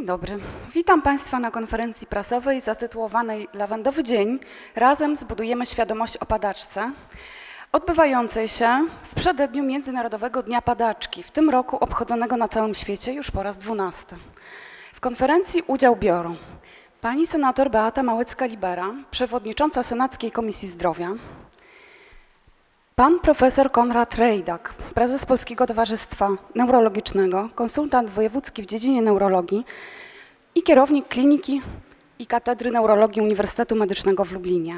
Dzień dobry. Witam Państwa na konferencji prasowej zatytułowanej Lawendowy Dzień. Razem zbudujemy świadomość o padaczce, odbywającej się w przededniu Międzynarodowego Dnia Padaczki, w tym roku obchodzonego na całym świecie już po raz dwunasty. W konferencji udział biorą pani senator Beata Małecka-Libera, przewodnicząca Senackiej Komisji Zdrowia, Pan profesor Konrad Rejdak, prezes Polskiego Towarzystwa Neurologicznego, konsultant wojewódzki w dziedzinie neurologii i kierownik kliniki i katedry neurologii Uniwersytetu Medycznego w Lublinie,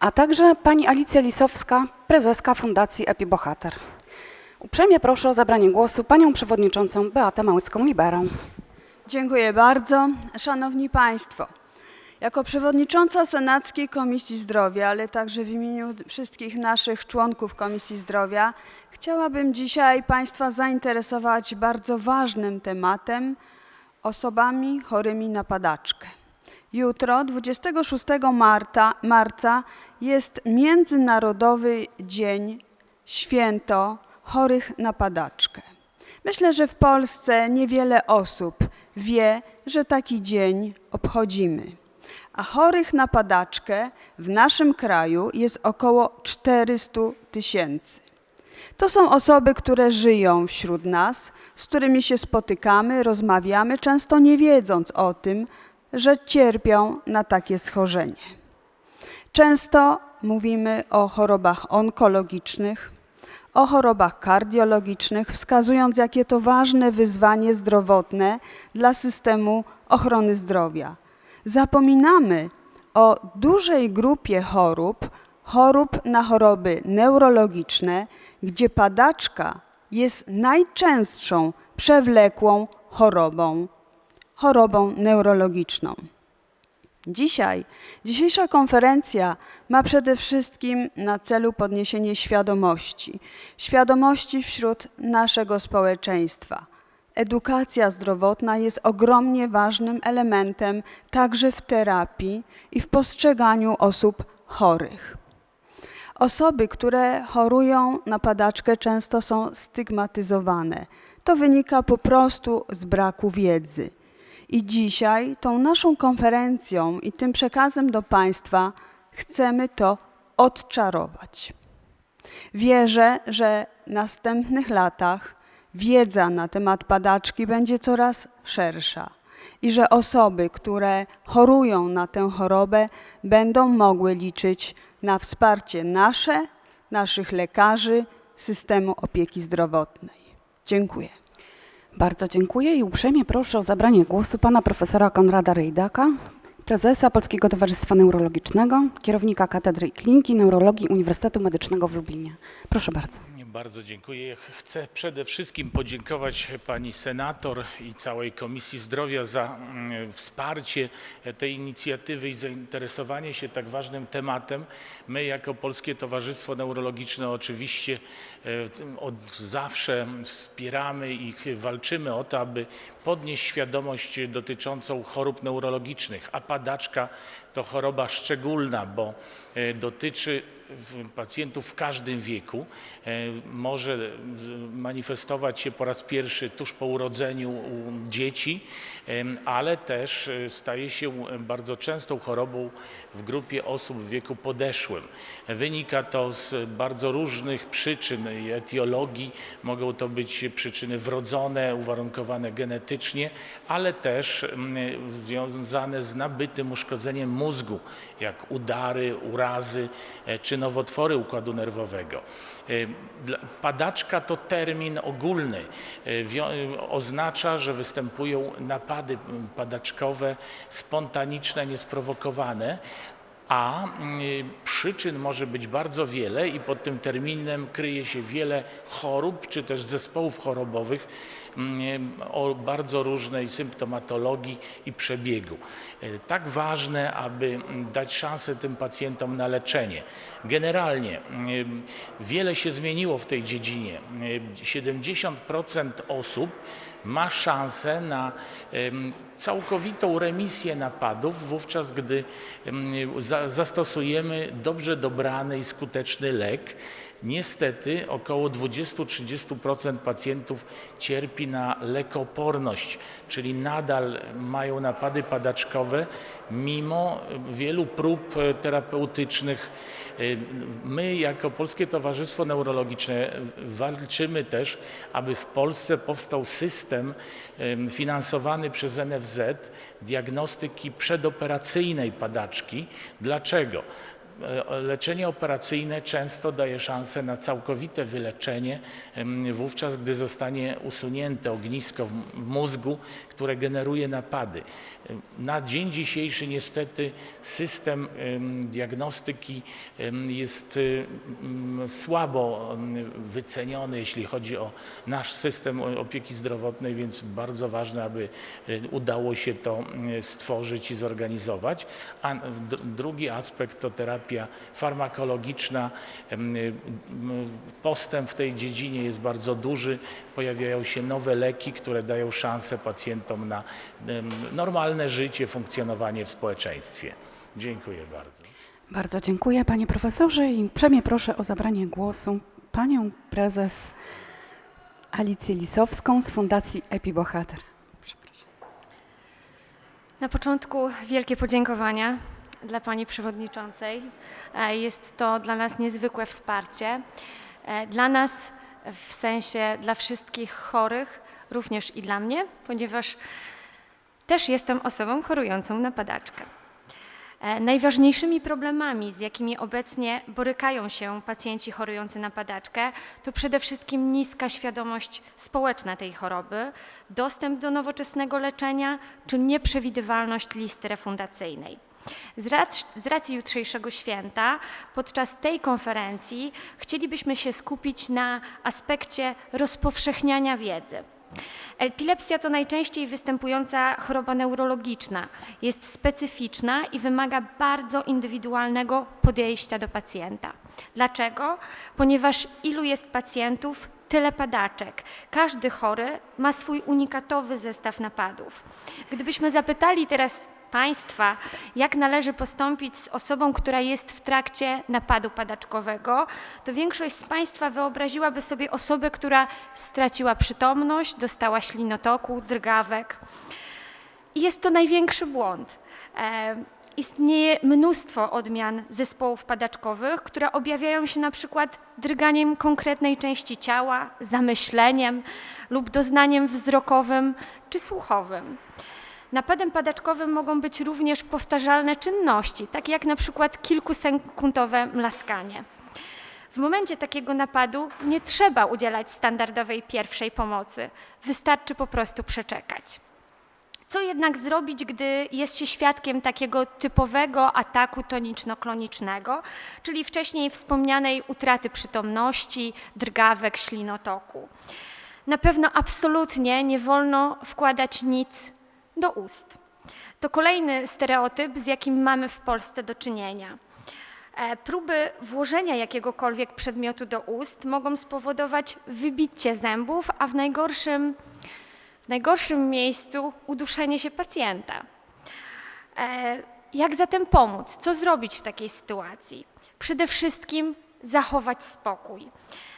a także pani Alicja Lisowska, prezeska Fundacji Epibohater. Uprzejmie proszę o zabranie głosu panią przewodniczącą Beatę Małecką-Liberę. Dziękuję bardzo. Szanowni Państwo, jako przewodnicząca Senackiej Komisji Zdrowia, ale także w imieniu wszystkich naszych członków Komisji Zdrowia, chciałabym dzisiaj Państwa zainteresować bardzo ważnym tematem osobami chorymi na padaczkę. Jutro, 26 marta, marca, jest Międzynarodowy Dzień Święto Chorych na Padaczkę. Myślę, że w Polsce niewiele osób wie, że taki dzień obchodzimy. A chorych na padaczkę w naszym kraju jest około 400 tysięcy. To są osoby, które żyją wśród nas, z którymi się spotykamy, rozmawiamy, często nie wiedząc o tym, że cierpią na takie schorzenie. Często mówimy o chorobach onkologicznych, o chorobach kardiologicznych, wskazując, jakie to ważne wyzwanie zdrowotne dla systemu ochrony zdrowia. Zapominamy o dużej grupie chorób, chorób na choroby neurologiczne, gdzie padaczka jest najczęstszą przewlekłą chorobą, chorobą neurologiczną. Dzisiaj, dzisiejsza konferencja ma przede wszystkim na celu podniesienie świadomości, świadomości wśród naszego społeczeństwa. Edukacja zdrowotna jest ogromnie ważnym elementem także w terapii i w postrzeganiu osób chorych. Osoby, które chorują na padaczkę, często są stygmatyzowane. To wynika po prostu z braku wiedzy. I dzisiaj tą naszą konferencją i tym przekazem do Państwa chcemy to odczarować. Wierzę, że w następnych latach wiedza na temat padaczki będzie coraz szersza i że osoby, które chorują na tę chorobę, będą mogły liczyć na wsparcie nasze, naszych lekarzy, systemu opieki zdrowotnej. Dziękuję. Bardzo dziękuję i uprzejmie proszę o zabranie głosu pana profesora Konrada Rejdaka, prezesa Polskiego Towarzystwa Neurologicznego, kierownika Katedry i Kliniki Neurologii Uniwersytetu Medycznego w Lublinie. Proszę bardzo. Bardzo dziękuję. Chcę przede wszystkim podziękować pani senator i całej Komisji Zdrowia za mm, wsparcie tej inicjatywy i zainteresowanie się tak ważnym tematem. My jako Polskie Towarzystwo Neurologiczne oczywiście e, od zawsze wspieramy i walczymy o to, aby podnieść świadomość dotyczącą chorób neurologicznych, a padaczka to choroba szczególna, bo e, dotyczy pacjentów w każdym wieku. E, Może manifestować się po raz pierwszy tuż po urodzeniu u dzieci, ale też e, staje się bardzo częstą chorobą w grupie osób w wieku podeszłym. Wynika to z bardzo różnych przyczyn i etiologii. Mogą to być przyczyny wrodzone, uwarunkowane genetycznie, ale też związane z nabytym uszkodzeniem mózgu, jak udary, urazy e, czy nowotwory układu nerwowego. E, Padaczka to termin ogólny. E, e, Oznacza, że występują napady padaczkowe spontaniczne, niesprowokowane, a przyczyn może być bardzo wiele i pod tym terminem kryje się wiele chorób czy też zespołów chorobowych o bardzo różnej symptomatologii i przebiegu. E, Tak ważne, aby dać szansę tym pacjentom na leczenie. Generalnie mm, wiele się zmieniło w tej dziedzinie. E, 70% osób ma szansę na całkowitą remisję napadów, wówczas gdy em, za, zastosujemy dobrze dobrany i skuteczny lek. Niestety około 20-30% pacjentów cierpi na lekoporność, czyli nadal mają napady padaczkowe mimo wielu prób e, terapeutycznych. E, My jako Polskie Towarzystwo Neurologiczne walczymy też, aby w Polsce powstał system em, finansowany przez NFZ diagnostyki przedoperacyjnej padaczki. Dlaczego? Leczenie operacyjne często daje szansę na całkowite wyleczenie, wówczas gdy zostanie usunięte ognisko w mózgu, które generuje napady. Na dzień dzisiejszy niestety system em, diagnostyki jest y, słabo wyceniony, jeśli chodzi o nasz system opieki zdrowotnej, więc bardzo ważne, aby y, udało się to y, stworzyć i zorganizować. A dr- drugi aspekt to terapia farmakologiczna. Em, y, Postęp w tej dziedzinie jest bardzo duży. Pojawiają się nowe leki, które dają szansę pacjentom na normalne życie, funkcjonowanie w społeczeństwie. Dziękuję bardzo. Bardzo dziękuję panie profesorze i uprzejmie proszę o zabranie głosu panią prezes Alicję Lisowską z Fundacji Epibohater. Na początku wielkie podziękowania dla Pani Przewodniczącej. E, Jest to dla nas niezwykłe wsparcie. E, Dla nas, w sensie dla wszystkich chorych, również i dla mnie, ponieważ też jestem osobą chorującą na padaczkę. E, Najważniejszymi problemami, z jakimi obecnie borykają się pacjenci chorujący na padaczkę, to przede wszystkim niska świadomość społeczna tej choroby, dostęp do nowoczesnego leczenia czy nieprzewidywalność listy refundacyjnej. Z rac- z racji jutrzejszego święta, podczas tej konferencji chcielibyśmy się skupić na aspekcie rozpowszechniania wiedzy. Epilepsja to najczęściej występująca choroba neurologiczna. Jest specyficzna i wymaga bardzo indywidualnego podejścia do pacjenta. Dlaczego? Ponieważ ilu jest pacjentów, tyle padaczek. Każdy chory ma swój unikatowy zestaw napadów. Gdybyśmy zapytali teraz Państwa, jak należy postąpić z osobą, która jest w trakcie napadu padaczkowego, to większość z Państwa wyobraziłaby sobie osobę, która straciła przytomność, dostała ślinotoku, drgawek. I jest to największy błąd. E, istnieje mnóstwo odmian zespołów padaczkowych, które objawiają się na przykład drganiem konkretnej części ciała, zamyśleniem lub doznaniem wzrokowym czy słuchowym. Napadem padaczkowym mogą być również powtarzalne czynności, takie jak na przykład kilkusekundowe mlaskanie. W momencie takiego napadu nie trzeba udzielać standardowej pierwszej pomocy, wystarczy po prostu przeczekać. Co jednak zrobić, gdy jest się świadkiem takiego typowego ataku toniczno-klonicznego, czyli wcześniej wspomnianej utraty przytomności, drgawek, ślinotoku? Na pewno absolutnie nie wolno wkładać nic do ust. To kolejny stereotyp, z jakim mamy w Polsce do czynienia. E, Próby włożenia jakiegokolwiek przedmiotu do ust mogą spowodować wybicie zębów, a w najgorszym, w najgorszym miejscu uduszenie się pacjenta. E, Jak zatem pomóc? Co zrobić w takiej sytuacji? Przede wszystkim zachować spokój.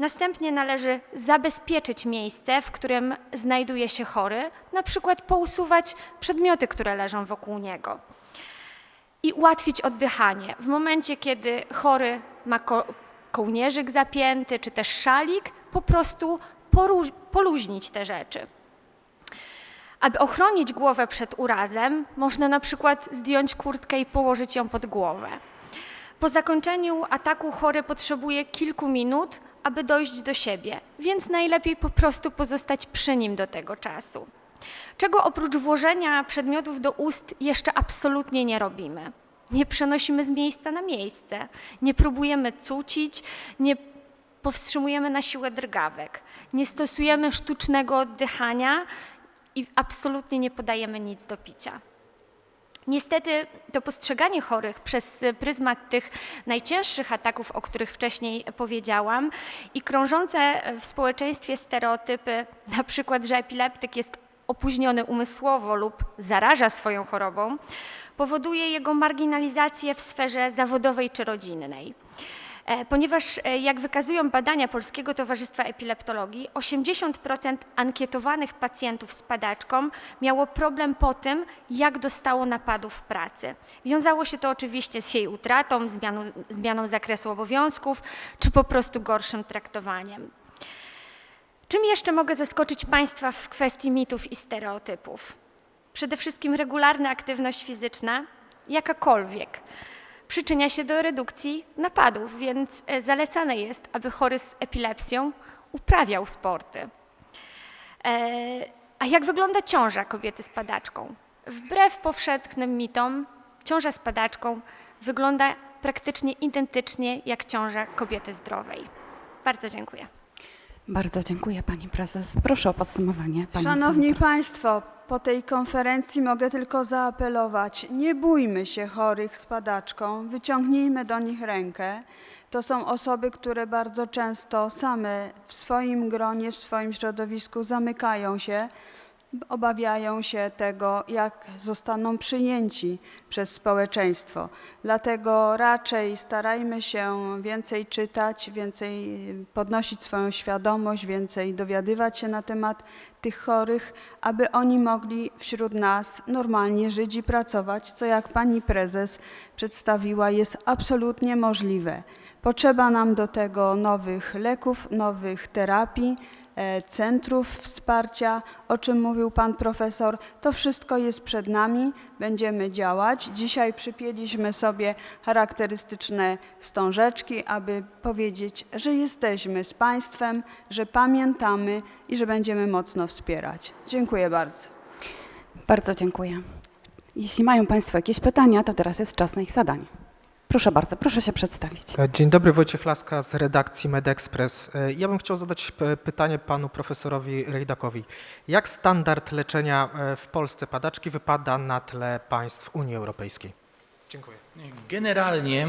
Następnie należy zabezpieczyć miejsce, w którym znajduje się chory, na przykład pousuwać przedmioty, które leżą wokół niego. I ułatwić oddychanie. W momencie, kiedy chory ma ko- kołnierzyk zapięty, czy też szalik, po prostu poluźnić te rzeczy. Aby ochronić głowę przed urazem, można na przykład zdjąć kurtkę i położyć ją pod głowę. Po zakończeniu ataku chory potrzebuje kilku minut, aby dojść do siebie, więc najlepiej po prostu pozostać przy nim do tego czasu. Czego oprócz włożenia przedmiotów do ust jeszcze absolutnie nie robimy? Nie przenosimy z miejsca na miejsce, nie próbujemy cucić, nie powstrzymujemy na siłę drgawek, nie stosujemy sztucznego oddychania i absolutnie nie podajemy nic do picia. Niestety to postrzeganie chorych przez pryzmat tych najcięższych ataków, o których wcześniej powiedziałam, i krążące w społeczeństwie stereotypy, na przykład, że epileptyk jest opóźniony umysłowo lub zaraża swoją chorobą, powoduje jego marginalizację w sferze zawodowej czy rodzinnej. E, Ponieważ, e, jak wykazują badania Polskiego Towarzystwa Epileptologii, 80% ankietowanych pacjentów z padaczką miało problem po tym, jak dostało napadów w pracy. Wiązało się to oczywiście z jej utratą, zmianą, zmianą zakresu obowiązków, czy po prostu gorszym traktowaniem. Czym jeszcze mogę zaskoczyć Państwa w kwestii mitów i stereotypów? Przede wszystkim regularna aktywność fizyczna, jakakolwiek, przyczynia się do redukcji napadów, więc e, zalecane jest, aby chory z epilepsją uprawiał sporty. E, A jak wygląda ciąża kobiety z padaczką? Wbrew powszechnym mitom, ciąża z padaczką wygląda praktycznie identycznie jak ciąża kobiety zdrowej. Bardzo dziękuję. Bardzo dziękuję pani prezes. Proszę o podsumowanie. Pani Szanowni. Państwo, po tej konferencji mogę tylko zaapelować, nie bójmy się chorych z padaczką, wyciągnijmy do nich rękę. To są osoby, które bardzo często same w swoim gronie, w swoim środowisku zamykają się, obawiają się tego, jak zostaną przyjęci przez społeczeństwo. Dlatego raczej starajmy się więcej czytać, więcej podnosić swoją świadomość, więcej dowiadywać się na temat tych chorych, aby oni mogli wśród nas normalnie żyć i pracować, co jak pani prezes przedstawiła, jest absolutnie możliwe. Potrzeba nam do tego nowych leków, nowych terapii, centrów wsparcia, o czym mówił pan profesor. To wszystko jest przed nami, będziemy działać. Dzisiaj przypięliśmy sobie charakterystyczne wstążeczki, aby powiedzieć, że jesteśmy z państwem, że pamiętamy i że będziemy mocno wspierać. Dziękuję bardzo. Bardzo dziękuję. Jeśli mają Państwo jakieś pytania, to teraz jest czas na ich zadanie. Proszę bardzo, proszę się przedstawić. E, Dzień dobry, Wojciech Laska z redakcji MedExpress. E, Ja bym chciał zadać pytanie panu profesorowi Rejdakowi. Jak standard leczenia e, w Polsce padaczki wypada na tle państw Unii Europejskiej? Dziękuję. Generalnie e,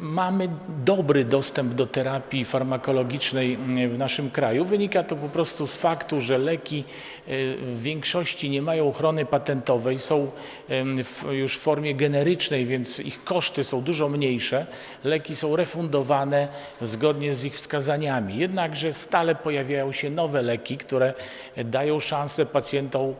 mamy dobry dostęp do terapii farmakologicznej e, w naszym kraju. Wynika to po prostu z faktu, że leki e, w większości nie mają ochrony patentowej, są już w formie generycznej, więc ich koszty są dużo mniejsze. Leki są refundowane zgodnie z ich wskazaniami. Jednakże stale pojawiają się nowe leki, które dają szansę pacjentom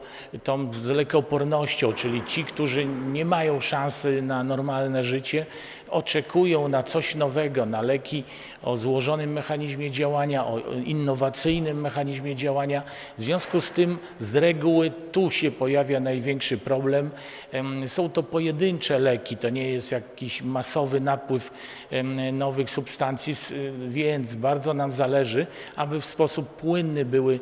z lekoopornością, czyli ci, którzy nie mają szansy na normalne życie, oczekują na coś nowego, na leki o złożonym mechanizmie działania, o innowacyjnym mechanizmie działania. W związku z tym z reguły tu się pojawia największy problem. Em, Są to pojedyncze leki, to nie jest jakiś masowy napływ nowych substancji, więc bardzo nam zależy, aby w sposób płynny były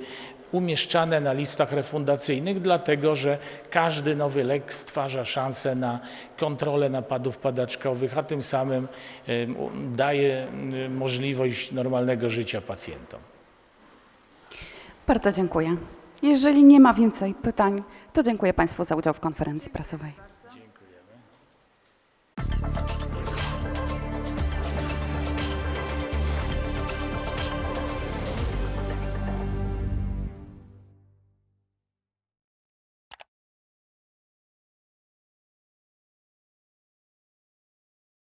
umieszczane na listach refundacyjnych, dlatego że każdy nowy lek stwarza szansę na kontrolę napadów padaczkowych, a tym samym daje możliwość normalnego życia pacjentom. Bardzo dziękuję. Jeżeli nie ma więcej pytań, to dziękuję Państwu za udział w konferencji prasowej.